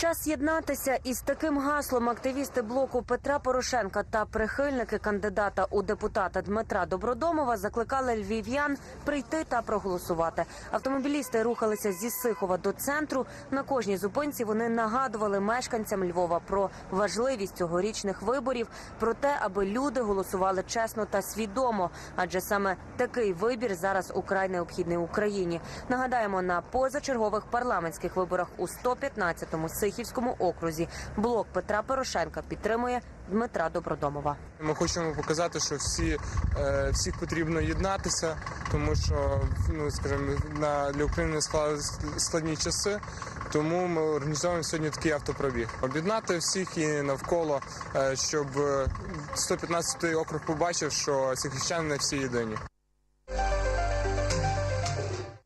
Час єднатися із таким гаслом активісти блоку Петра Порошенка та прихильники кандидата у депутата Дмитра Добродомова закликали львів'ян прийти та проголосувати. Автомобілісти рухалися зі Сихова до центру. На кожній зупинці вони нагадували мешканцям Львова про важливість цьогорічних виборів, про те, аби люди голосували чесно та свідомо, адже саме такий вибір зараз украй необхідний Україні. Нагадаємо, на позачергових парламентських виборах у 115-му Сихівському окрузі блок Петра Порошенка підтримує Дмитра Добродомова. Ми хочемо показати, що всі е, всіх потрібно єднатися, тому що ну скажімо, на для України складні часи. Тому ми організовуємо сьогодні такий автопробіг. Об'єднати всіх і навколо, е, щоб е, 115-й округ побачив, що сихівчани всі єдині.